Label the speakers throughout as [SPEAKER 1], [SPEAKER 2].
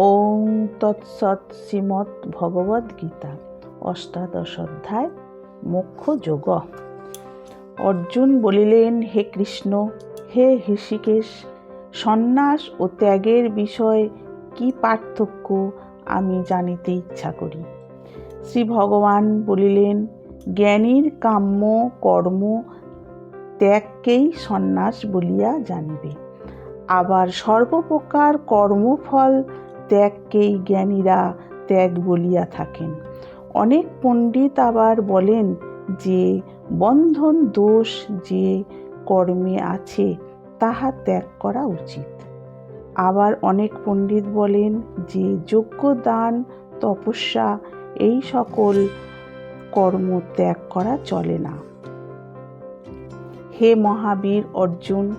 [SPEAKER 1] ওং তৎসৎ শ্রীমৎ ভগবদ গীতা, অষ্টাদশ অধ্যায়, মোক্ষ যোগ। অর্জুন বলিলেন, হে কৃষ্ণ, হে হৃষিকেশ সন্ন্যাস ও ত্যাগের বিষয়ে কি পার্থক্য আমি জানিতে ইচ্ছা করি? শ্রী ভগবান বলিলেন, জ্ঞানীর কাম্য, কর্ম ত্যাগকেই সন্ন্যাস বলিয়া জানিবে। আবার সর্বপ্রকার কর্মফল ত্যাগকেই জ্ঞানীরা ত্যাগ বলিয়া থাকেন। অনেক পণ্ডিত আবার বলেন যে, বন্ধন দোষ যে কর্মে আছে, তাহা ত্যাগ করা উচিত। আবার অনেক পণ্ডিত বলেন যে, যোগ্য দান, তপস্যা, এই সকল কর্ম ত্যাগ করা চলে না। হে মহাবীর অর্জুন,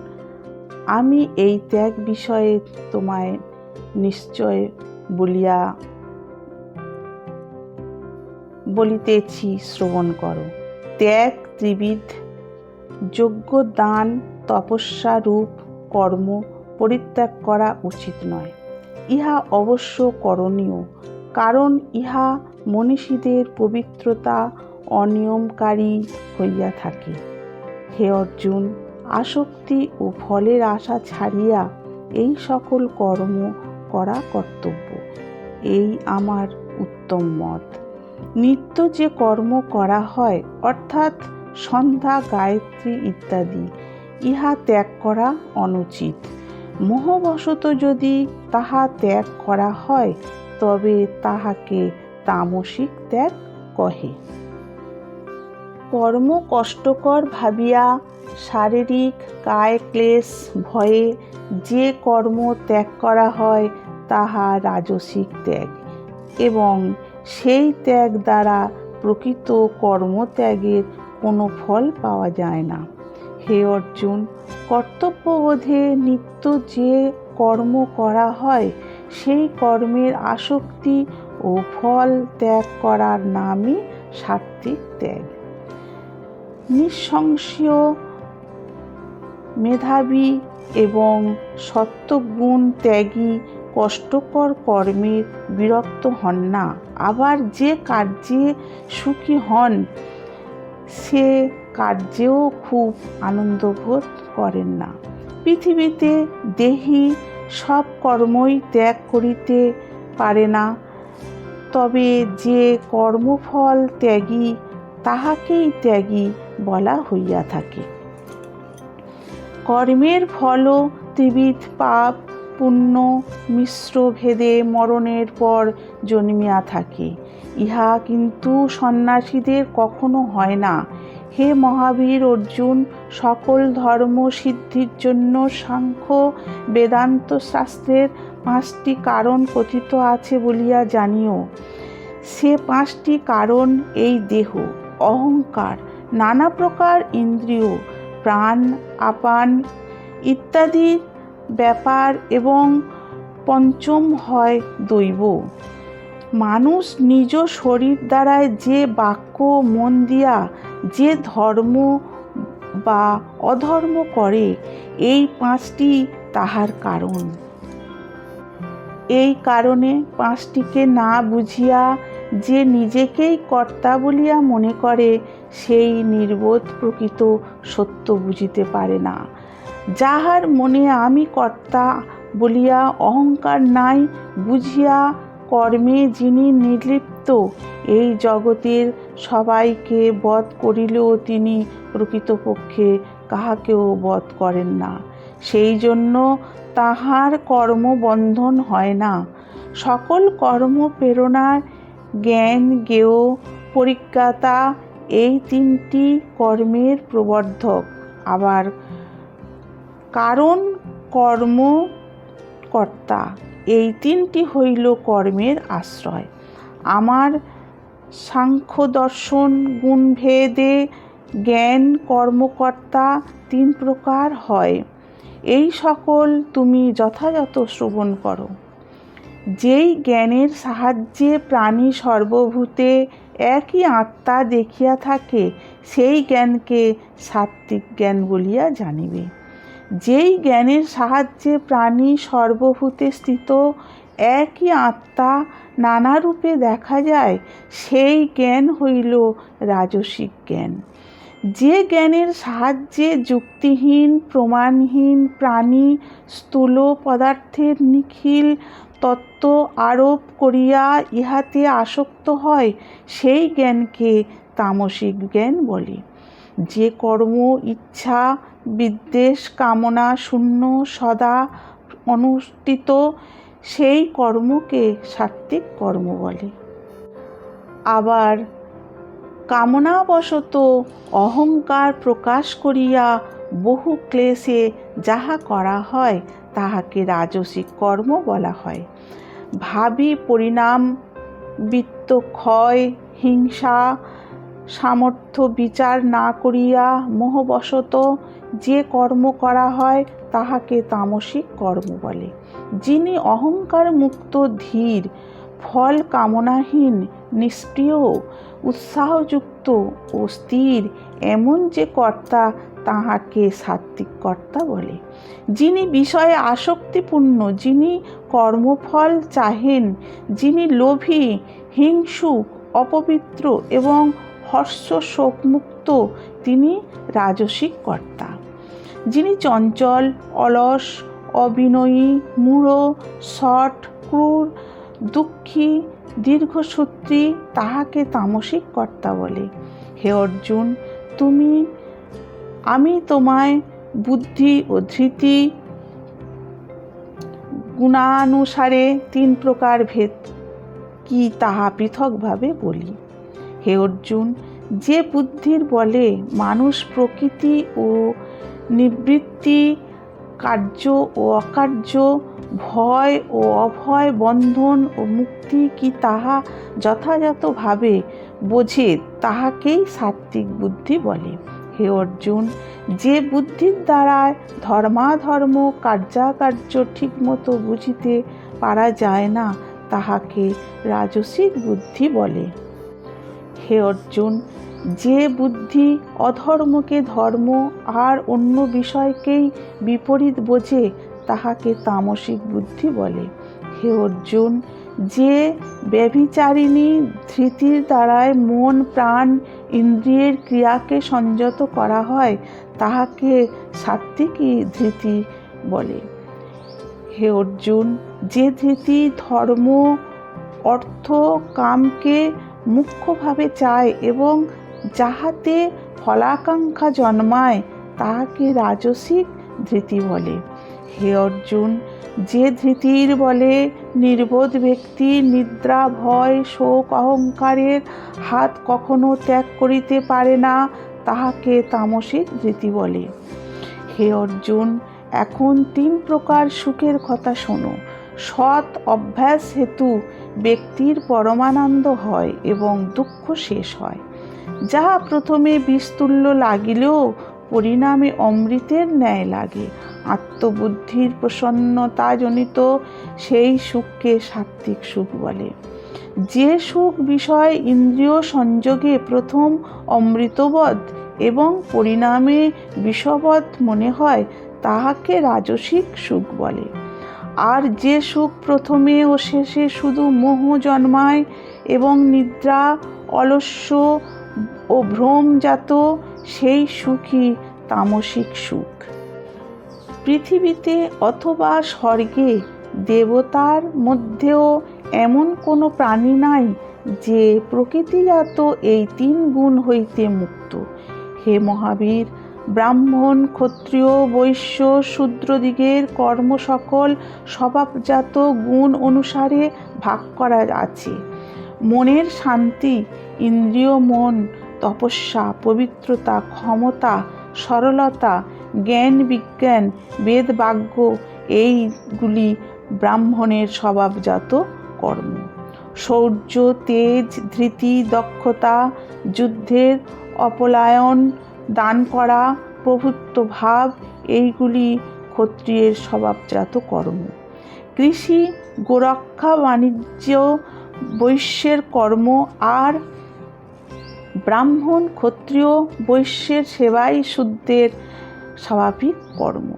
[SPEAKER 1] আমি এই ত্যাগ বিষয়ে তোমায় নিশ্চয় বলিয়া বলিতেছি, শ্রবণ করো। ত্যাগ, ত্রিবিধ যোগ্য দান, তপস্যা, রূপ, কর্ম পরিত্যাগ করা উচিত নয়। ইহা অবশ্য করণীয়, কারণ ইহা মনীষীদের পবিত্রতা অনিয়মকারী হইয়া থাকে। হে অর্জুন, আসক্তি ও ফলের আশা ছাড়িয়া এই সকল কর্ম করা কর্তব্য। এই আমার উত্তম মত। নিত্য যে কর্ম করা হয়, অর্থাৎ সন্ধ্যা, গায়ত্রী ইত্যাদি, ইহা ত্যাগ করা অনুচিত। মোহবশত যদি তাহা ত্যাগ করা হয়, তবে তাহাকে তামসিক ত্যাগ কহে। কর্ম কষ্টকর ভাবিয়া শারীরিক কায় ক্লেশ ভয়ে যে কর্ম ত্যাগ করা হয় তাহা রাজসিক ত্যাগ এবং সেই ত্যাগ দ্বারা প্রকৃত কর্মত্যাগের কোনো ফল পাওয়া যায় না। হে অর্জুন, কর্তব্যবোধে নিত্য যে কর্ম করা হয়, সেই কর্মের আসক্তি ও ফল ত্যাগ করার নামই সাত্বিক ত্যাগ। নিঃসংশয় মেধাবী এবং সত্যগুণ ত্যাগী কষ্টকর কর্মে বিরক্ত হন না। আবার যে কার্যে সুখী হন, সে কার্যেও খুব আনন্দবোধ করেন না। পৃথিবীতে দেহি সব কর্মই ত্যাগ করিতে পারে না। তবে যে কর্মফল ত্যাগী, তাহাকেই ত্যাগী বলা হইয়া থাকে। কর্মের ফলও ত্রিবিধ পাপ পুণ্য মিশ্র ভেদে মরণের পর জন্মিয়া থাকে। ইহা কিন্তু সন্ন্যাসীদের কখনো হয় না। হে মহাবীর অর্জুন, সকল ধর্ম সিদ্ধির জন্য সাংখ্য বেদান্ত শাস্ত্রের পাঁচটি কারণ কথিত আছে বলিয়া জানিও। সে পাঁচটি কারণ এই দেহ, অহংকার, নানা প্রকার ইন্দ্রিয়, প্রাণ, আপান ইত্যাদি ব্যাপার এবং পঞ্চম হয় দৈব। মানুষ নিজ শরীর দ্বারায় যে বাক্য, মন দিয়া যে ধর্ম বা অধর্ম করে, এই পাঁচটি তাহার কারণ। এই কারণে পাঁচটিকে না বুঝিয়া যে নিজেকেই কর্তা বলিয়া মনে করে, সেই নির্বোধ প্রকৃত সত্য বুঝিতে পারে না। যাহার মনে আমি কর্তা বলিয়া অহংকার নাই, বুঝিয়া কর্মে যিনি নির্লিপ্ত, এই জগতের সবাইকে বধ করিলেও তিনি প্রকৃতপক্ষে কাহাকেও বধ করেন না। সেই জন্য তাহার কর্মবন্ধন হয় না। সকল কর্ম প্রেরণার জ্ঞান, জ্ঞেয়, পরিজ্ঞাতা এই তিনটি কর্মের প্রবর্ধক। আবার কারণ কর্ম কর্তা এই তিনটি হইল কর্মের আশ্রয়। আমার সাংখ্য দর্শন গুণভেদে জ্ঞান, কর্মকর্তা তিন প্রকার হয়। এই সকল তুমি যথাযথ শ্রবণ করো। যেই জ্ঞানের সাহায্যে প্রাণী সর্বভূতে একই আত্মা দেখিয়া থাকে, সেই জ্ঞানকে সাত্ত্বিক জ্ঞান বলিয়া জানিবে। যেই জ্ঞানের সাহায্যে প্রাণী সর্বভূতে স্থিত, একই আত্মা নানা রূপে দেখা যায়, সেই জ্ঞান হইল রাজসিক জ্ঞান। যে জ্ঞানের সাহায্যে যুক্তিহীন, প্রমাণহীন প্রাণী স্থূল পদার্থের নিখিল তত্ত্ব আরোপ করিয়া ইহাতে আসক্ত হয়, সেই জ্ঞানকে তামসিক জ্ঞান বলে। যে কর্ম, ইচ্ছা বিদ্বেষ কামনা শূন্য সদা অনুষ্ঠিত, সেই কর্মকে সাত্ত্বিক কর্ম বলে। আবার কামনাবশত অহংকার প্রকাশ করিয়া বহু ক্লেশে যাহা করা হয়, তাহাকে রাজসিক কর্ম বলা হয়। ভাবি পরিণাম, বৃত্ত ক্ষয়, হিংসা সামর্থ্য বিচার না করিয়া মোহবশত যে কর্ম করা হয়, তাহাকে তামসিক কর্ম বলে। যিনি অহংকার মুক্ত ধীর, ফল কামনাহীন নিষ্ক্রিয় উৎসাহযুক্ত ও স্থির, এমন যে কর্তা তাহাকে সাত্ত্বিক কর্তা বলে। যিনি বিষয়ে আসক্তিপূর্ণ, যিনি কর্মফল চাহেন, যিনি লোভী, হিংসুক, অপবিত্র এবং হর্ষ শোকমুক্ত তিনি রাজসিক কর্তা। যিনি চঞ্চল, অলস, অবিনয়ী, মূঢ় শট ক্রূর, দুঃখী, দীর্ঘসূত্রী, তাহাকে তামসিক কর্তা বলে। হে অর্জুন, তুমি, আমি তোমায় বুদ্ধি ও ধৃতি গুণানুসারে তিন প্রকার ভেদ কি তাহা পৃথকভাবে বলি? হে অর্জুন, যে বুদ্ধির বলে মানুষ প্রকৃতি ও নিবৃত্তি কার্য ও অকার্য, ভয় ও অভয় বন্ধন ও মুক্তি কি তাহা যথাযথভাবে বোঝে, তাহাকেই সাত্ত্বিক বুদ্ধি বলে। হে অর্জুন, যে বুদ্ধির দ্বারায় ধর্মাধর্ম কার্যাকার্য ঠিকমতো বুঝিতে পারা যায় না, তাহাকে রাজসিক বুদ্ধি বলে। হে অর্জুন, যে বুদ্ধি অধর্মকে ধর্ম আর অন্য বিষয়কেই বিপরীত বোঝে, তাহাকে তামসিক বুদ্ধি বলে। হে অর্জুন, যে ব্যভিচারিণী ধৃতির দ্বারায় মন, প্রাণ, ইন্দ্রিয়ের ক্রিয়াকে সংযত করা হয়, তাহাকে সাত্ত্বিকী ধৃতি বলে। হে অর্জুন, যে ধৃতি ধর্ম, অর্থ, কামকে মুখ্যভাবে চায় এবং যাহাতে ফলাকাঙ্ক্ষা জন্মায়, তাহাকে রাজসিক ধৃতি বলে। হে অর্জুন, যে ধৃতির বলে নির্বোধ ব্যক্তি নিদ্রা, ভয়, শোক, অহংকারের হাত কখনো ত্যাগ করিতে পারে না, তাহাকে তামসিক ধৃতি বলে। হে অর্জুন, এখন তিন প্রকার সুখের কথা শোনো। সৎ অভ্যাস হেতু ব্যক্তির পরমানন্দ হয় এবং দুঃখ শেষ হয়। যাহা প্রথমে বিস্তুল্য লাগিলেও পরিণামে অমৃতের ন্যায় লাগে। আত্মবুদ্ধির প্রসন্নতাজনিত সেই সুখকে সাত্ত্বিক সুখ বলে। যে সুখ বিষয় ইন্দ্রিয় সংযোগে প্রথম অমৃতবধ এবং পরিণামে বিষবধ মনে হয়, তাহাকে রাজসিক সুখ বলে। আর যে সুখ প্রথমে ও শেষে শুধু মোহ জন্মায় এবং নিদ্রা, অলস্য ও ভ্রমজাত, সেই সুখই তামসিক সুখ। পৃথিবীতে অথবা স্বর্গে দেবতার মধ্যেও এমন কোনো প্রাণী নাই যে প্রকৃতিজাত এই তিন গুণ হইতে মুক্ত। হে মহাবীর ব্রাহ্মণ, ক্ষত্রিয়, বৈশ্য, শূদ্রদিগের কর্ম সকল স্বভাবজাত গুণ অনুসারে ভাগ করা আছে। মনের শান্তি, ইন্দ্রিয় মন, তপস্যা, পবিত্রতা, ক্ষমতা, সরলতা, জ্ঞান, বিজ্ঞান, বেদ, বাক্য, এইগুলি ব্রাহ্মণের স্বভাবজাত কর্ম। শৌর্য, তেজ, ধৃতি, দক্ষতা, যুদ্ধের অপলায়ন দান করা, প্রভুত্ব ভাব, এইগুলি ক্ষত্রিয়ের স্বভাবজাত কর্ম। কৃষি, গোরক্ষা, বাণিজ্য, বৈশ্যের কর্ম আর ব্রাহ্মণ, ক্ষত্রিয়, বৈশ্যের সেবাই শুদ্ধের স্বাভাবিক কর্ম।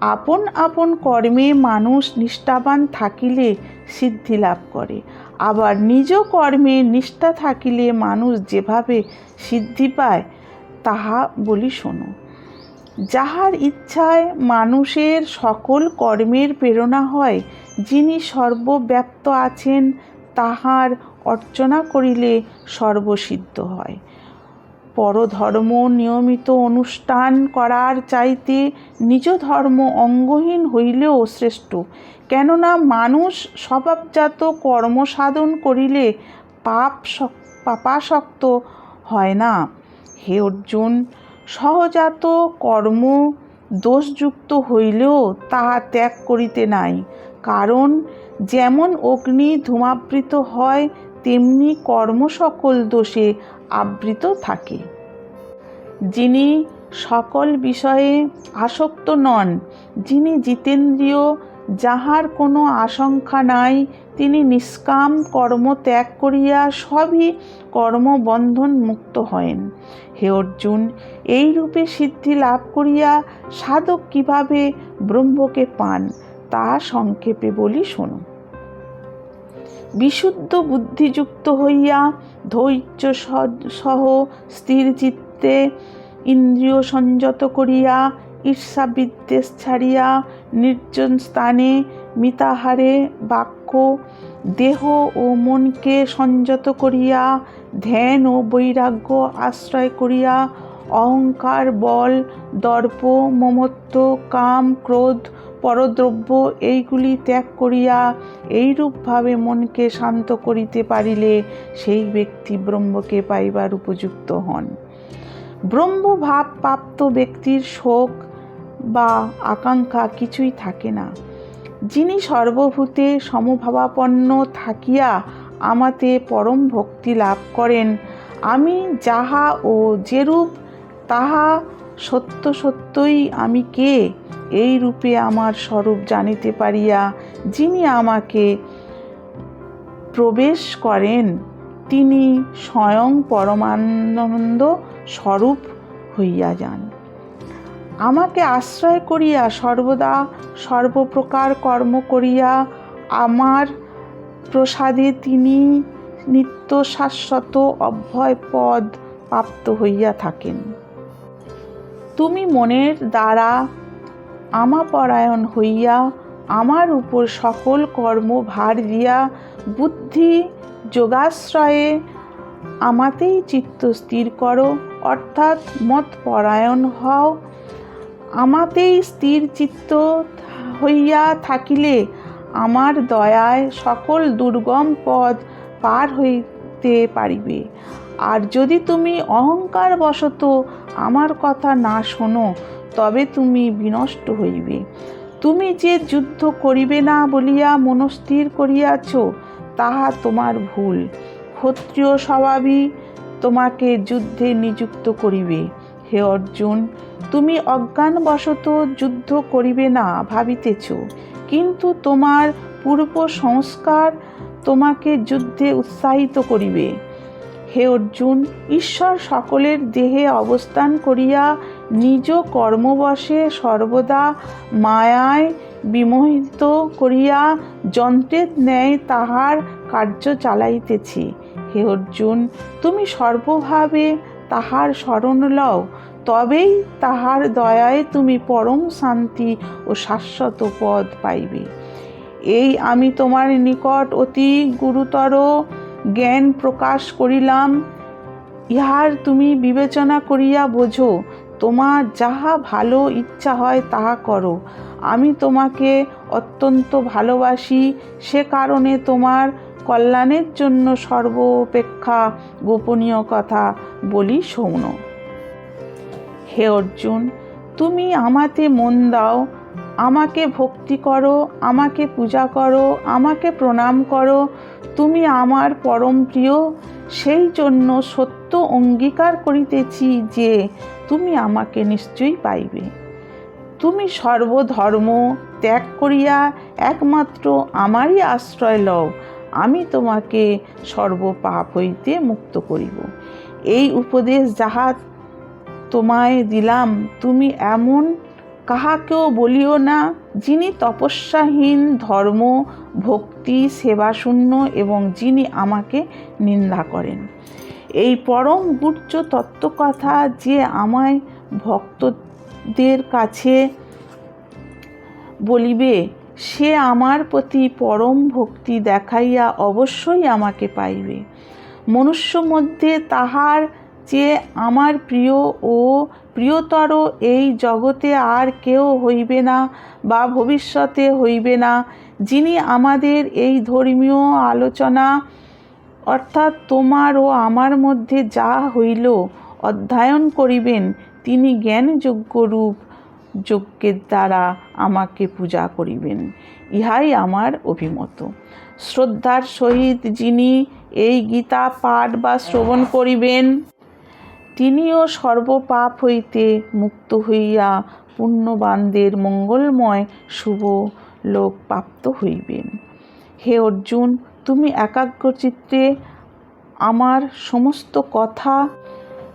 [SPEAKER 1] আপন আপন কর্মে মানুষ নিষ্ঠাবান থাকিলে সিদ্ধি লাভ করে। আবার নিজ কর্মে নিষ্ঠা থাকিলে মানুষ যেভাবে সিদ্ধি পায় তাহা বলি শোনো। যাহার ইচ্ছায় মানুষের সকল কর্মের প্রেরণা হয়, যিনি সর্বব্যাপ্ত আছেন, তাহার অর্চনা করিলে সর্বসিদ্ধ হয়। পরধর্ম নিয়মিত অনুষ্ঠান করার চাইতে নিজ ধর্ম অঙ্গহীন হইলেও শ্রেষ্ঠ। কেননা মানুষ স্বভাবজাত কর্ম সাধন করিলে পাপ পাপাসক্ত হয় না। হে অর্জুন, সহজাত কর্ম দোষযুক্ত হইলেও তাহা ত্যাগ করিতে নাই, কারণ যেমন অগ্নি ধূমাবৃত হয়, তেমনি কর্ম সকল দোষে আবৃত থাকে। যিনি সকল বিষয়ে আসক্ত নন, যিনি জিতেন্দ্রীয় যাহার কোনো আশঙ্কা নাই, তিনি নিষ্কাম কর্ম ত্যাগ করিয়া সবই কর্মবন্ধন মুক্ত হয়েন। হে অর্জুন এই রূপে সিদ্ধি লাভ করিয়া সাধক কীভাবে ব্রহ্মকে পান, তা সংক্ষেপে বলি শোনো। বিশুদ্ধ বুদ্ধিযুক্ত হইয়া ধৈর্য সহ স্থির চিত্তে ইন্দ্রিয় সংযত করিয়া ঈর্ষা বিদ্বেষ ছাড়িয়া নির্জন স্থানে মিতাহারে বাক্য দেহ ও মনকে সংযত করিয়া, ধ্যান ও বৈরাগ্য আশ্রয় করিয়া, অহংকার, বল, দর্প, মমত্ব, কাম, ক্রোধ, পরদ্রব্য এইগুলি ত্যাগ করিয়া এইরূপভাবে মনকে শান্ত করিতে পারিলে সেই ব্যক্তি ব্রহ্মকে পাইবার উপযুক্ত হন। ব্রহ্মভাব প্রাপ্ত ব্যক্তির শোক বা আকাঙ্ক্ষা কিছুই থাকে না। যিনি সর্বভূতে সমভাবাপন্ন থাকিয়া আমাতে পরম ভক্তি লাভ করেন, আমি যাহা ও যেরূপ, তাহা সত্য সত্যই আমি কে? এই রূপে আমার স্বরূপ জানিতে পারিয়া যিনি আমাকে প্রবেশ করেন, তিনি স্বয়ং পরমানন্দ স্বরূপ হইয়া যান। আমাকে আশ্রয় করিয়া সর্বদা সর্বপ্রকার কর্ম করিয়া আমার প্রসাদে তিনি নিত্য শাশ্বত অভয় পদ প্রাপ্ত হইয়া থাকেন। তুমি মনের দ্বারা আমাপরায়ণ হইয়া আমার উপর সকল কর্ম ভার দিয়া বুদ্ধি যোগাশ্রয়ে আমাতেই চিত্ত স্থির করো, অর্থাৎ মত পরায়ণ হও। আমাতেই স্থির চিত্ত হইয়া থাকিলে আমার দয়ায় সকল দুর্গম পদ পার হইতে পারিবে। আর যদি তুমি অহংকার বশত আমার কথা না শোনো, তবে তুমি বিনষ্ট হইবে। তুমি যে যুদ্ধ করিবে না বলিয়া মনস্থির করিয়াছ, তাহা তোমার ভুল। ক্ষত্রিয় স্বভাবই তোমাকে যুদ্ধে নিযুক্ত করিবে। হে অর্জুন, তুমি অজ্ঞানবশত যুদ্ধ করিবে না ভাবিতেছ। কিন্তু তোমার পূর্ব সংস্কার তোমাকে যুদ্ধে উৎসাহিত করিবে। হে অর্জুন, ঈশ্বর সকলের দেহে অবস্থান করিয়া নিজ কর্মবশে সর্বদা মায়ায় বিমোহিত করিয়া যন্ত্রের ন্যায় তাহার কার্য চালাইতেছি। হে অর্জুন, তুমি সর্বভাবে তাহার স্মরণ লও। তবেই তাহার দয়ায় তুমি পরম শান্তি ও শাশ্বত পদ পাইবে। এই আমি তোমার নিকট অতি গুরুতর জ্ঞান প্রকাশ করিলাম। ইহার তুমি বিবেচনা করিয়া বোঝো, তোমার যাহা ভালো ইচ্ছা হয় তাহা করো। আমি তোমাকে অত্যন্ত ভালোবাসি, সে কারণে তোমার কল্যাণের জন্য সর্বপেক্ষা গোপনীয় কথা বলি শোনো। হে অর্জুন, তুমি আমাতে মন দাও, আমাকে ভক্তি করো, আমাকে পূজা করো, আমাকে প্রণাম করো। তুমি আমার পরম প্রিয়, সেই জন্য সত্য অঙ্গীকার করিতেছি যে তুমি আমাকে নিশ্চয়ই পাইবে। তুমি সর্বধর্ম ত্যাগ করিয়া একমাত্র আমারই আশ্রয় লও, আমি তোমাকে সর্বপাপ হইতে মুক্ত করিব। এই উপদেশ যাহা তোমায় দিলাম, তুমি এমন কাহাকেও বলিও না, যিনি তপস্যাহীন ধর্ম, ভক্তি, সেবাশূন্য এবং যিনি আমাকে নিন্দা করেন। এই পরম গুচ্ছ তত্ত্বকথা যে আমায় ভক্তদের কাছে বলিবে, সে আমার প্রতি পরম ভক্তি দেখাইয়া অবশ্যই আমাকে পাইবে। মনুষ্য মধ্যে তাহার যে আমার প্রিয় ও প্রিয়তর এই জগতে আর কেউ হইবে না বা ভবিষ্যতে হইবে না। যিনি আমাদের এই ধর্মীয় আলোচনা, অর্থাৎ তোমার ও আমার মধ্যে যা হইল অধ্যয়ন করিবেন, তিনি জ্ঞানযোগ্য রূপ যজ্ঞের দ্বারা আমাকে পূজা করিবেন। ইহাই আমার অভিমত। শ্রদ্ধার সহিত যিনি এই গীতা পাঠ বা শ্রবণ করিবেন তিনিও সর্বপাপ হইতে মুক্ত হইয়া পুণ্যবানদের মঙ্গলময় শুভ লোক প্রাপ্ত হইবেন। হে অর্জুন, তুমি একাগ্রচিত্তে আমার সমস্ত কথা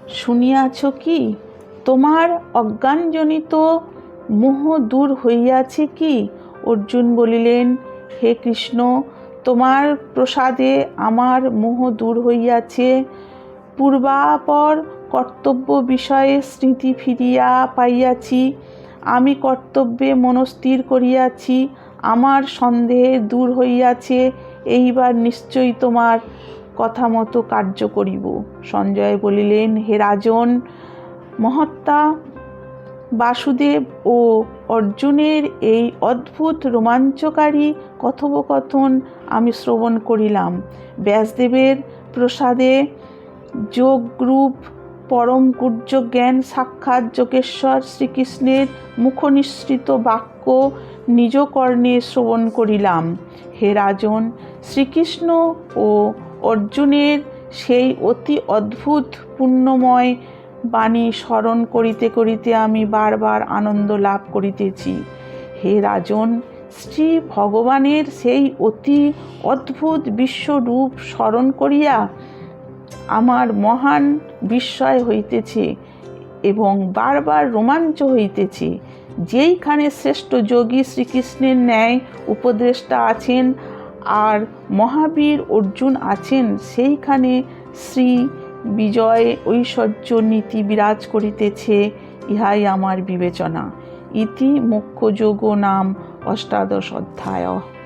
[SPEAKER 1] শুনিয়াছ কি? তোমার অজ্ঞানজনিত মোহ দূর হইয়াছে কি? অর্জুন বলিলেন, হে কৃষ্ণ, তোমার প্রসাদে আমার মোহ দূর হইয়াছে। পূর্বাপর কর্তব্য বিষয়ে স্মৃতি ফিরিয়া পাইয়াছি, আমি কর্তব্যে মনস্থির করিয়াছি, আমার সন্দেহে দূর হইয়াছে, এইবার নিশ্চয়ই তোমার কথা মতো কার্য করিব। সঞ্জয় বলিলেন, হে রাজন, মহাত্মা, বাসুদেব ও অর্জুনের এই অদ্ভুত রোমাঞ্চকারী কথোপকথন আমি শ্রবণ করিলাম। ব্যাসদেবের প্রসাদে যোগরূপ পরম গুর্জ জ্ঞান সাক্ষাৎ যোগেশ্বর শ্রীকৃষ্ণের মুখনিসৃত বাক্য নিজ কর্ণে শ্রবণ করিলাম। হে রাজন, শ্রীকৃষ্ণ ও অর্জুনের সেই অতি অদ্ভুত পুণ্যময় বাণী স্মরণ করিতে করিতে আমি বারবার আনন্দ লাভ করিতেছি। হে রাজন, শ্রী ভগবানের সেই অতি অদ্ভুত বিশ্বরূপ স্মরণ করিয়া আমার মহান বিস্ময় হইতেছে এবং বারবার রোমাঞ্চ হইতেছে। যেইখানে শ্রেষ্ঠ যোগী শ্রীকৃষ্ণের ন্যায় উপদেষ্টা আছেন আর মহাবীর অর্জুন আছেন, সেইখানে শ্রী বিজয় ঐশ্বর্য নীতি বিরাজ করিতেছে, ইহাই আমার বিবেচনা। ইতি মুখ্য যোগ নাম অষ্টাদশ অধ্যায়।